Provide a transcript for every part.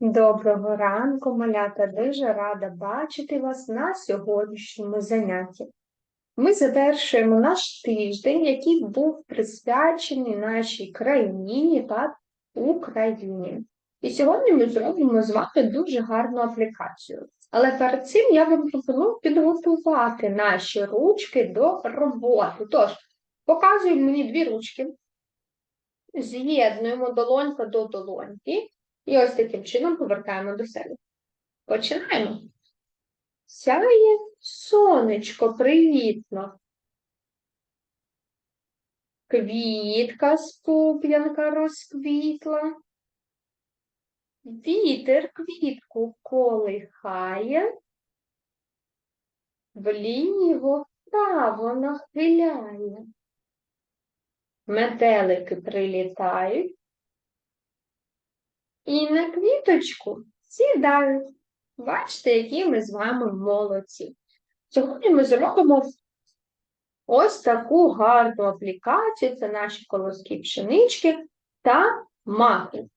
Доброго ранку, малята. Дуже рада бачити вас на сьогоднішньому занятті. Ми завершуємо наш тиждень, який був присвячений нашій країні та Україні. І сьогодні ми зробимо з вами дуже гарну аплікацію. Але перед цим я вам пропоную підготувати наші ручки до роботи. Тож, показуємо мені дві ручки, з'єднуємо долонька до долоньки. І ось таким чином повертаємо до себе. Починаємо. Сяє сонечко привітно. Квітка з пуп'янка розквітла. Вітер квітку колихає, вліво вправо нахиляє. Метелики прилітають, і на квіточку сідають. Бачите, які ми з вами молодці. Сьогодні ми зробимо ось таку гарну аплікацію. Це наші колоски пшенички та маки.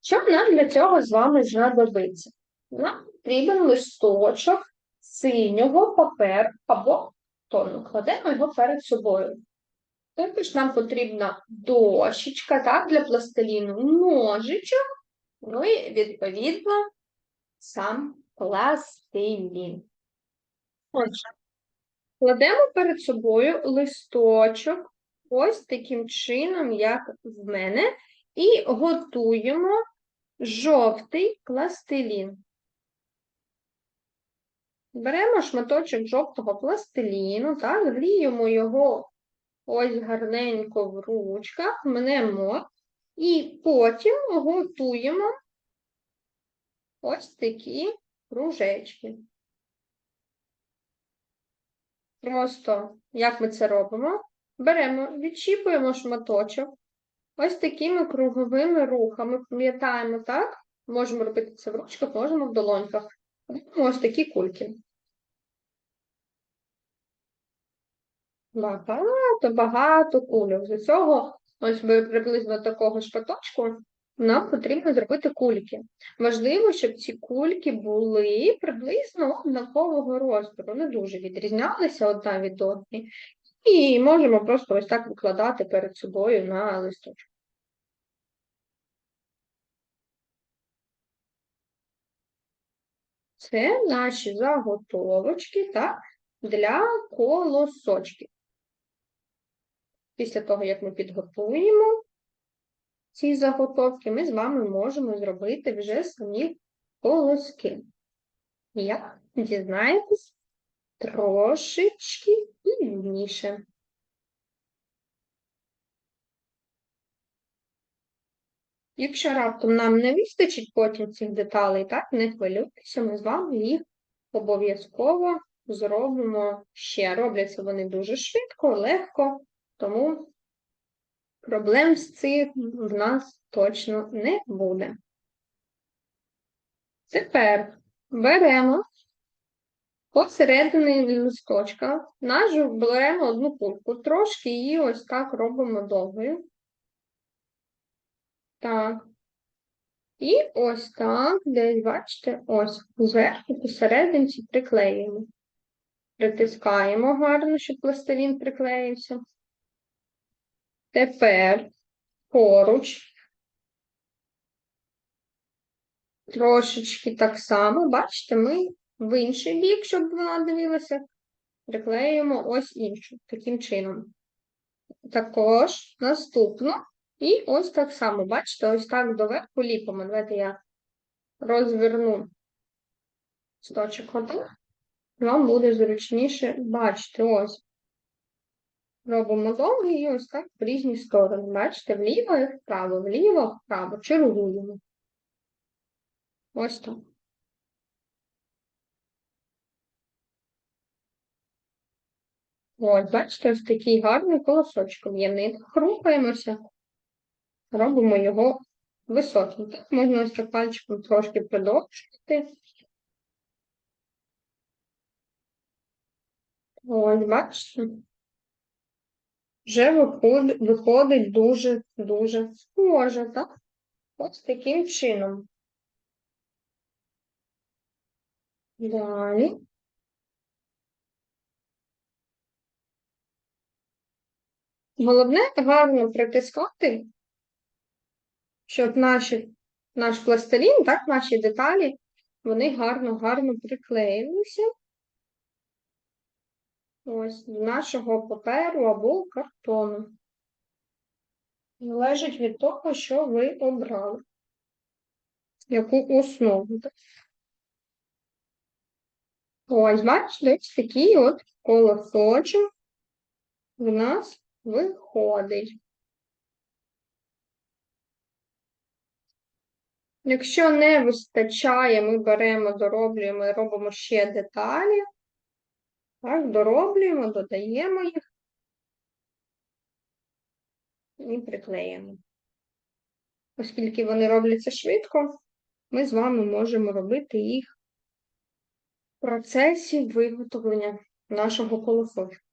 Що нам для цього з вами знадобиться? Нам потрібен листочок синього паперу або тону. Кладемо його перед собою. Також нам потрібна дощечка так, для пластиліну, ножичок Ну і, відповідно, сам пластилін. Отже, кладемо перед собою листочок, ось таким чином, як в мене, і готуємо жовтий пластилін. Беремо шматочок жовтого пластиліну, так, гріємо його ось гарненько в ручках, мнемо і потім готуємо ось такі кружечки. Просто, як ми це робимо, беремо, відчіпуємо шматочок ось такими круговими рухами. Пам'ятаємо, так? Можемо робити це в ручках, можемо в долоньках. Робимо ось такі кульки. Багато-багато кульок. З цього ось приблизно такого шпаточку, нам потрібно зробити кульки. Важливо, щоб ці кульки були приблизно однакового розміру, не дуже відрізнялися одна від одної. І можемо просто ось так викладати перед собою на листочок. Це наші заготовочки так, для колосочків. Після того, як ми підготуємо ці заготовки, ми з вами можемо зробити вже самі колоски. Як дізнаєтесь трошечки пізніше. Якщо раптом нам не вистачить потім цих деталей, так, не хвилюйтеся, ми з вами їх обов'язково зробимо ще. Робляться вони дуже швидко, легко. Тому проблем з цим в нас точно не буде. Тепер беремо посередині листочка, нажу беремо одну кульку, трошки її ось так робимо довгою. Так. І ось так, десь, бачите, ось зверху посерединці приклеїмо. Притискаємо гарно, щоб пластилін приклеївся. Тепер поруч. Трошечки так само, бачите, ми в інший бік, щоб вона дивилася, приклеюємо ось іншу, таким чином. Також наступно. І ось так само, бачите, ось так доверху ліпимо. Давайте я розверну сточок один. Вам буде зручніше бачити. Ось. Робимо довгий і ось так в різні сторони. Бачите, вліво і вправо, вліво, вправо, чергуємо. Ось так. Ось, бачите, ось такий гарний колосочок. В ниток рухаємося, робимо його високим. Так, можна ось так пальчиком трошки продовжити. Ось, бачите вже виходить, виходить дуже-дуже схоже, так? Ось таким чином. Далі. Головне гарно притискати, щоб наші, наш пластилін, так, наші деталі, вони гарно-гарно приклеїлися ось до нашого паперу або картону. Залежить від того, що ви обрали. Яку основу. Ось, бачите, такий от колосочок в нас виходить. Якщо не вистачає, ми беремо, дороблюємо і робимо ще деталі. Так, дороблюємо, додаємо їх і приклеїмо. Оскільки вони робляться швидко, ми з вами можемо робити їх в процесі виготовлення нашого колосочку.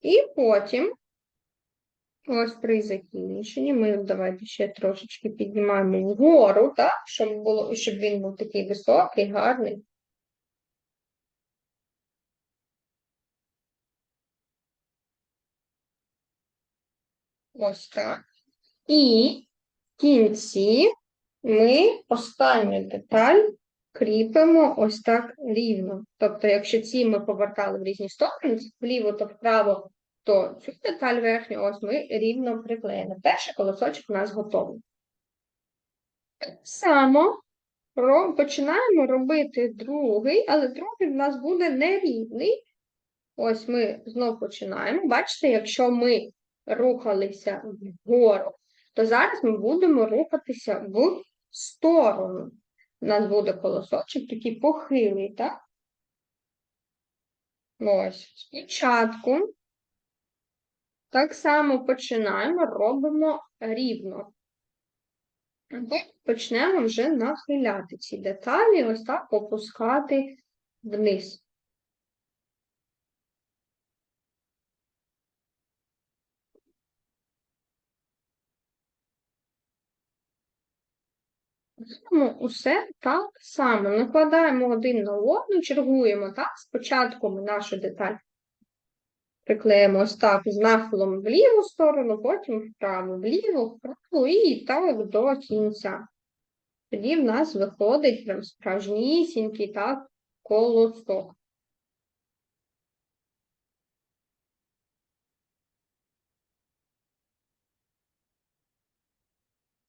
І потім, ось при закінченні, ми давайте ще трошечки піднімаємо вгору, так, щоб, було, щоб він був такий високий, гарний. Ось. І в кінці ми останню деталь кріпимо ось так рівно. Тобто, якщо ці ми повертали в різні сторони, вліво то вправо, то цю деталь верхню ось ми рівно приклеїмо. Перший колосочок у нас готовий. Так само починаємо робити другий, але другий в нас буде нерівний. Ось ми знову починаємо. Бачите, якщо ми рухалися вгору, то зараз ми будемо рухатися в сторону. У нас буде колосочок такий похилий, так? Ось, спочатку так само починаємо, робимо рівно. Почнемо вже нахиляти ці деталі, ось так опускати вниз. Робимо усе так само. Накладаємо один на одну, чергуємо так. Спочатку ми нашу деталь приклеїмо ось так з нахилом в ліву сторону, потім вправо, вліву, вправо і так до кінця. Тоді в нас виходить прям справжнісінький так колосок.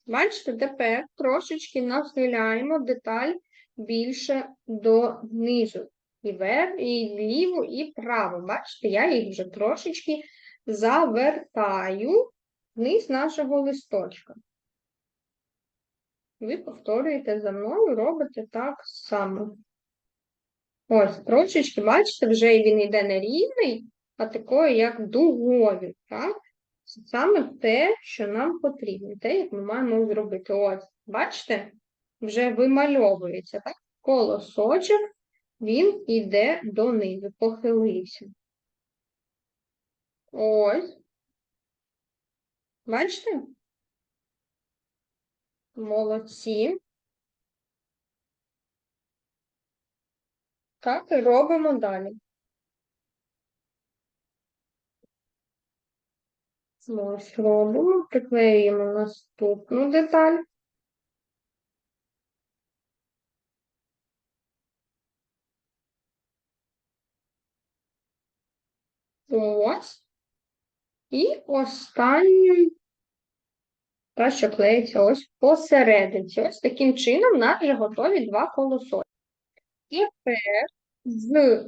Бачите, тепер трошечки нахиляємо деталь більше донизу. І вверх, і ліву, і право. Бачите, я їх вже трошечки завертаю вниз нашого листочка. Ви повторюєте за мною, робите так само. Ось, трошечки, бачите, вже він йде не рівний, а такою, як дугою. так? Це саме те, що нам потрібно, те, як ми маємо зробити. Ось, бачите, вже вимальовується, так? Колосочок, він іде донизу, похилився. Ось. Бачите? Молодці. Так, і робимо далі. Ось робимо, приклеюємо наступну деталь. Ось. І останню, та, що клеїться ось посередині. Ось таким чином у нас вже готові два колосочки. Тепер з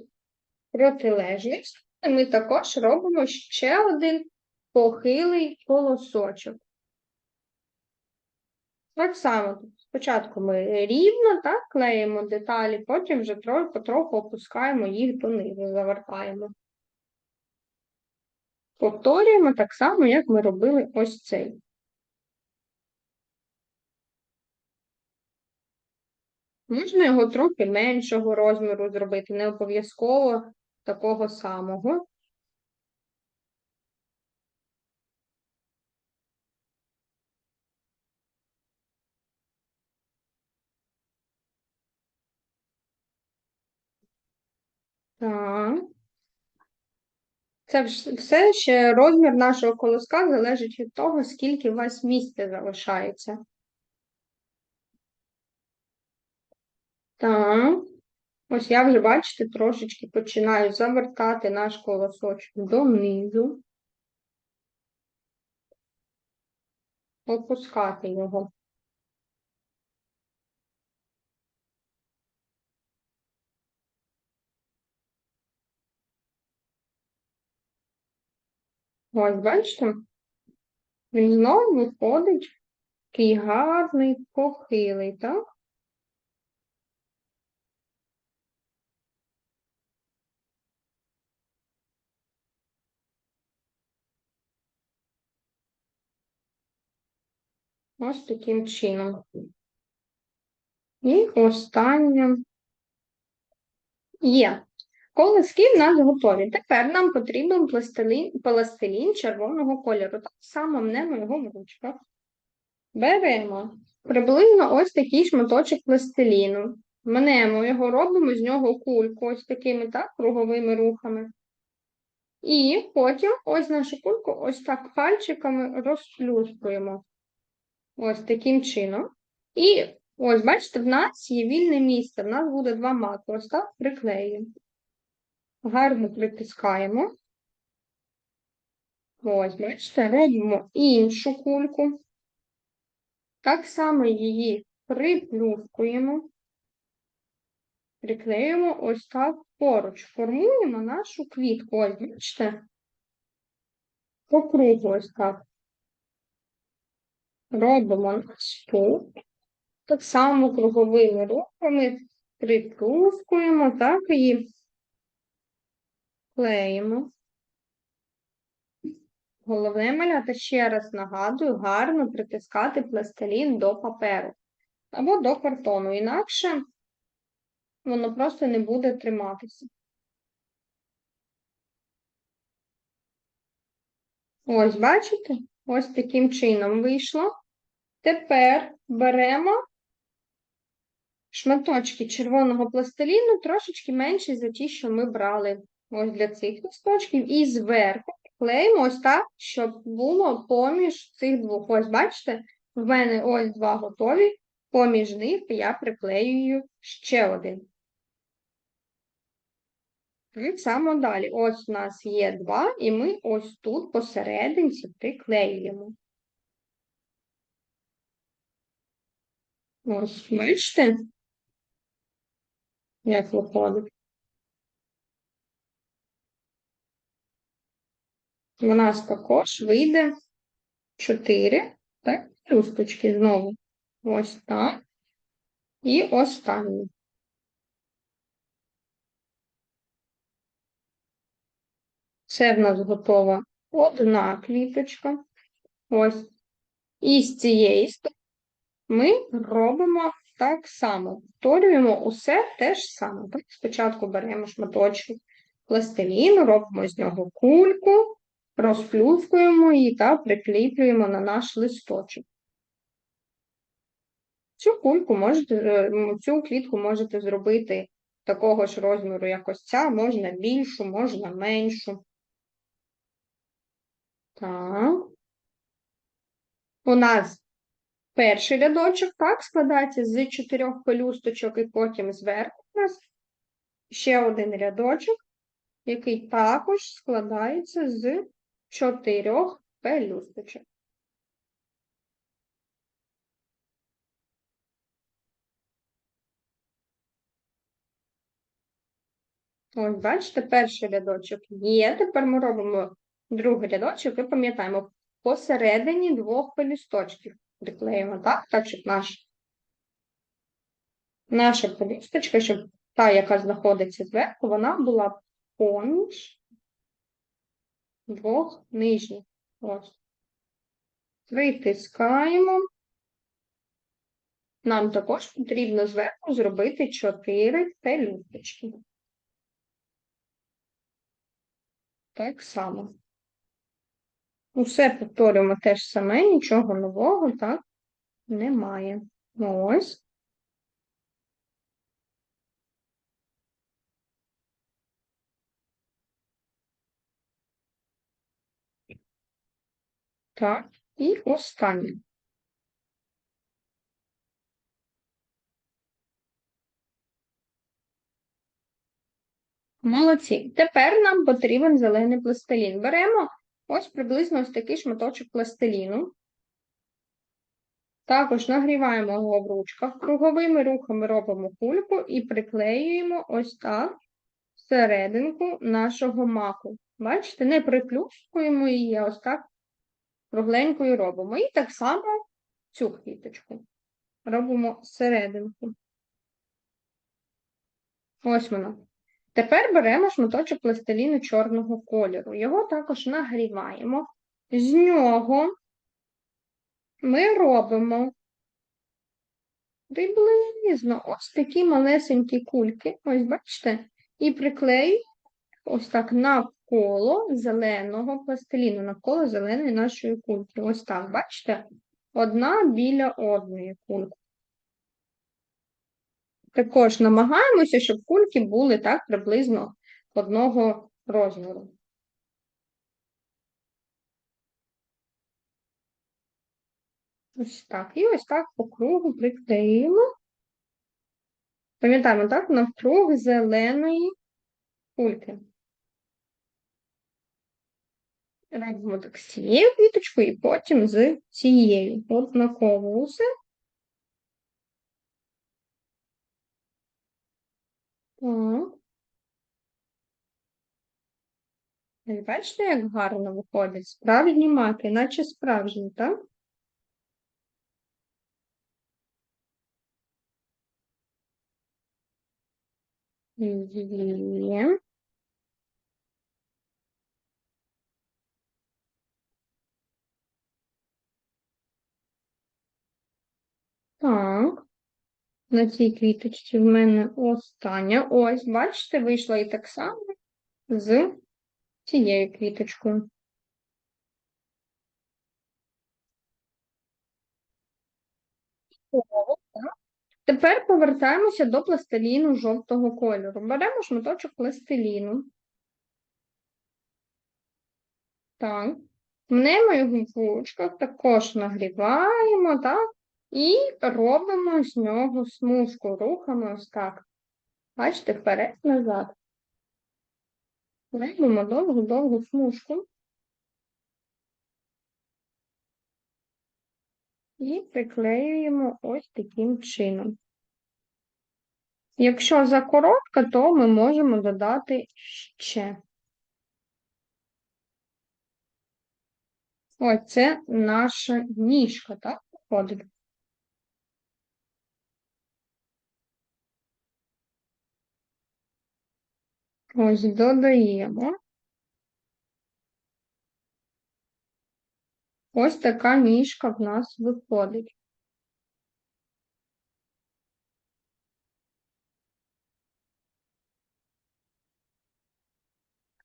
протилежних ми також робимо ще один похилий колосочок. Так само, спочатку ми рівно так, клеїмо деталі, потім вже потроху опускаємо їх донизу, завертаємо. Повторюємо так само, як ми робили ось цей. Можна його трохи меншого розміру зробити, не обов'язково такого самого. Це все ще розмір нашого колоска залежить від того, скільки у вас місця залишається. Так. Ось я вже, бачите, трошечки починаю завертати наш колосочок донизу, опускати його. Ось, бачите? Він знову виходить такий гарний, похилий, так? Ось таким чином. І останнє є. Колоски в нас готові. Тепер нам потрібен пластилін, пластилін червоного кольору. Так само мнемо його в ручках. Беремо приблизно ось такий шматочок пластиліну. Мнемо його, робимо з нього кульку ось такими так, круговими рухами. І потім ось нашу кульку ось так пальчиками розплюскуємо. Ось таким чином. І ось, бачите, в нас є вільне місце. В нас буде два маки. Ось так приклеюємо. Гарно притискаємо. Ось, бачите, робимо іншу кульку. Так само її приплюскуємо. Приклеюємо ось так поруч. Формуємо нашу квітку. Ось, бачите? По ось так. Робимо наступ. Так само круговими рухами приплюскуємо, так і клеїмо. Головне малята, ще раз нагадую, гарно притискати пластилін до паперу або до картону, інакше воно просто не буде триматися. Ось, бачите? Ось таким чином вийшло. Тепер беремо шматочки червоного пластиліну, трошечки менші за ті, що ми брали ось для цих листочків, і зверху клеїмо ось так, щоб було поміж цих двох. Ось, бачите, в мене ось два готові, поміж них я приклеюю ще один. Так само далі. Ось у нас є два, і ми ось тут посерединці приклеюємо. Ось, бачите, як виходить. У нас також вийде 4, так, люсточки знову. Ось так. І останній. Це в нас готова одна квіточка. Ось. І з цієї сторони ми робимо так само. Повторюємо усе те ж саме. Так, Спочатку беремо шматочок пластиліну, робимо з нього кульку, розплюскуємо її та прикріплюємо на наш листочок. Цю кульку можете, е, цю квітку можете зробити такого ж розміру, як ось ця, можна більшу, можна меншу. Так. У нас перший рядочок так складається з чотирьох пелюсточок, і потім зверху у нас ще один рядочок, який також складається з чотирьох пелюсточок. Ось, бачите, перший рядочок є. Тепер ми робимо другий рядочок і пам'ятаємо, посередині двох пелюсточків приклеїмо так, так, щоб наш, наша пелюсточка, щоб та, яка знаходиться зверху, вона була поміж двох нижніх. Ось. Притискаємо. Нам також потрібно зверху зробити 4 пелюсточки. Так само. Усе повторюємо те ж саме, нічого нового, так, немає. Ось. Так, і останнє. Молодці. Тепер нам потрібен зелений пластилін. Беремо ось приблизно ось такий шматочок пластиліну. Також нагріваємо його в ручках, круговими рухами робимо кульку і приклеюємо ось так всерединку нашого маку. Бачите, не приплюскуємо її, а ось так кругленькою робимо. І так само цю квіточку робимо серединку. Ось вона. Тепер беремо шматочок пластиліну чорного кольору. Його також нагріваємо. З нього ми робимо приблизно ось такі малесенькі кульки. Ось бачите? І приклеюємо ось так навколо зеленого пластиліну, навколо зеленої нашої кульки. Ось так, бачите? Одна біля одної кульки. Також намагаємося, щоб кульки були так приблизно одного розміру. Ось так. І ось так по кругу приклеїмо. Пам'ятаємо, так, навкруг зеленої кульки. Робимо так з цією квіточкою і потім з цією. Однаково усе. Так. Ви бачите, як гарно виходить? Справжні маки, наче справжні, так? Є. Так. На цій квіточці в мене остання. Ось, бачите, вийшла і так само з цією квіточкою. Тепер повертаємося до пластиліну жовтого кольору. Беремо шматочок пластиліну. Так. Мнемо його в ручках, також нагріваємо, так? І робимо з нього смужку. Рухами ось так. Бачите, вперед, назад. Робимо довгу-довгу смужку. І приклеюємо ось таким чином. Якщо закоротка, то ми можемо додати ще. Ось це наша ніжка, так, виходить. Ось додаємо. Ось така ніжка в нас виходить.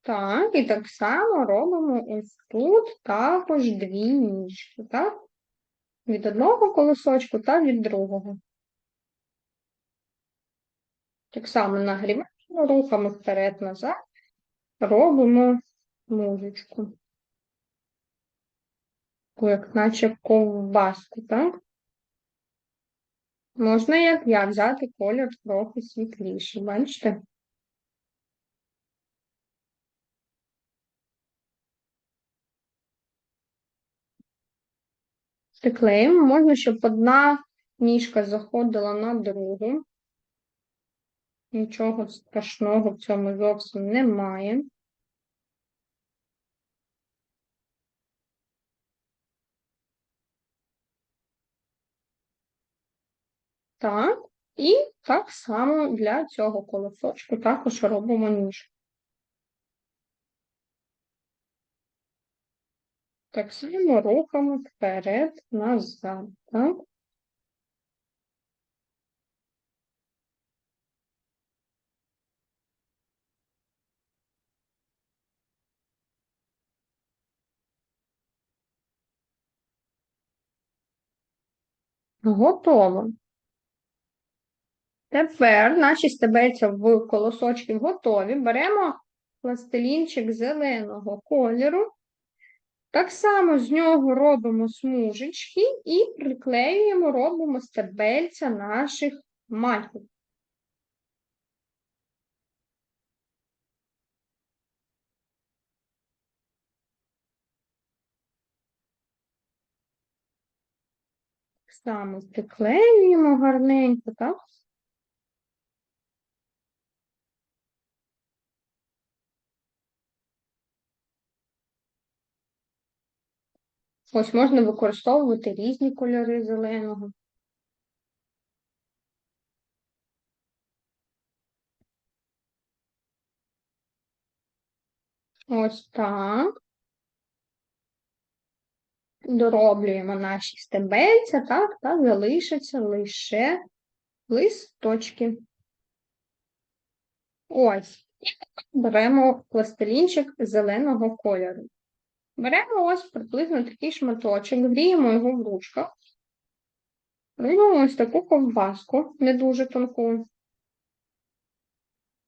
Так, і так само робимо ось тут також дві ніжки, так? Від одного колосочку та від другого. Так само нагріваємо рухами вперед-назад, робимо музичку як наче ковбаску, так? Можна, як я, взяти колір трохи світліший, бачите? Приклеїмо, можна, щоб одна ніжка заходила на другу. Нічого страшного в цьому зовсім немає. Так, і так само для цього колосочку також робимо ніж. Так само рухами вперед, назад, так? Готово. Тепер наші стебельця в колосочки готові. Беремо пластилінчик зеленого кольору Так само з нього робимо смужечки і приклеюємо, робимо стебельця наших мальків. Само приклеюємо гарненько, так? Ось можна використовувати різні кольори зеленого. Ось так. Дороблюємо наші стебельця, так, та залишаться лише листочки. Ось. Беремо пластилінчик зеленого кольору. Беремо ось приблизно такий шматочок, гріємо його в ручках. Робимо ось таку ковбаску, не дуже тонку.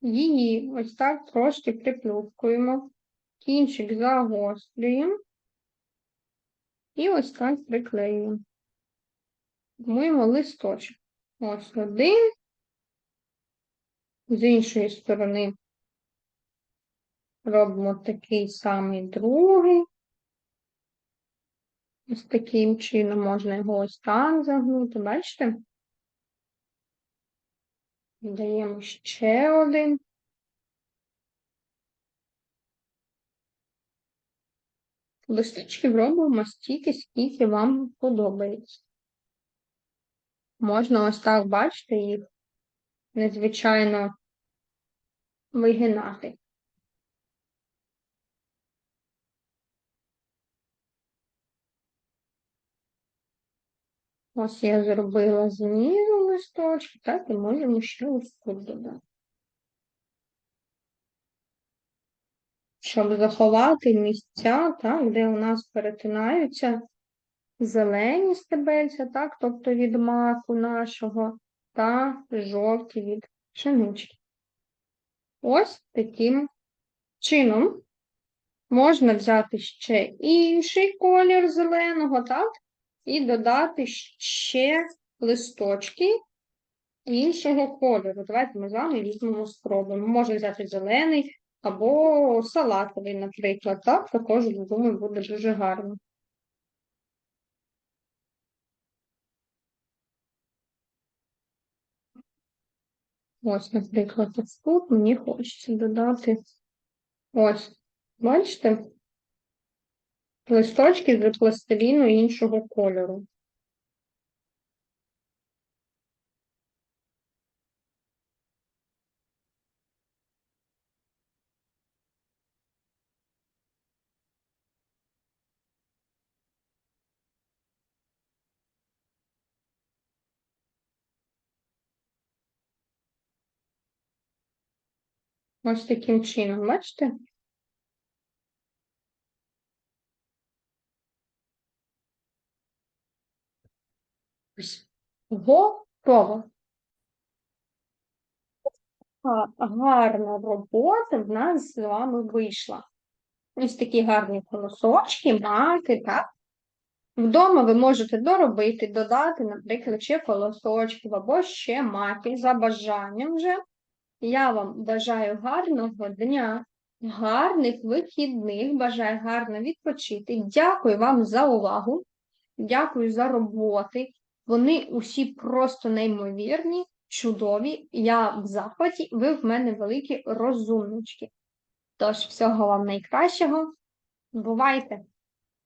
Її ось так трошки приплюскуємо, кінчик загострюємо і ось так приклеюємо. Формуємо листочок. Ось один, з іншої сторони робимо такий самий другий. Ось таким чином можна його ось так загнути, бачите? Даємо ще один. Листочки робимо стільки, скільки вам подобається. Можна ось так, бачите, їх незвичайно вигинати. Ось я зробила знизу листочки, так, і можемо ще ось тут додати. Щоб заховати місця, так, де у нас перетинаються зелені стебельця, так, тобто від маку нашого, та жовті від пшенички. Ось таким чином можна взяти ще інший колір зеленого, так, і додати ще листочки іншого кольору. Давайте ми з вами візьмемо спробуємо. Можна взяти зелений або салатовий, наприклад. Так, також, думаю, буде дуже гарно. Ось, наприклад, тут мені хочеться додати ось, бачите? Листочки з пластиліну іншого кольору. Ось таким чином, бачите? Ось. Готово. Гарна робота в нас з вами вийшла. Ось такі гарні колосочки, маки, так? Вдома ви можете доробити, додати, наприклад, ще колосочків або ще маки за бажанням вже. Я вам бажаю гарного дня, гарних вихідних, бажаю гарно відпочити. Дякую вам за увагу, дякую за роботи. Вони усі просто неймовірні, чудові. Я в захваті, ви в мене великі розумнички. Тож, всього вам найкращого. Бувайте!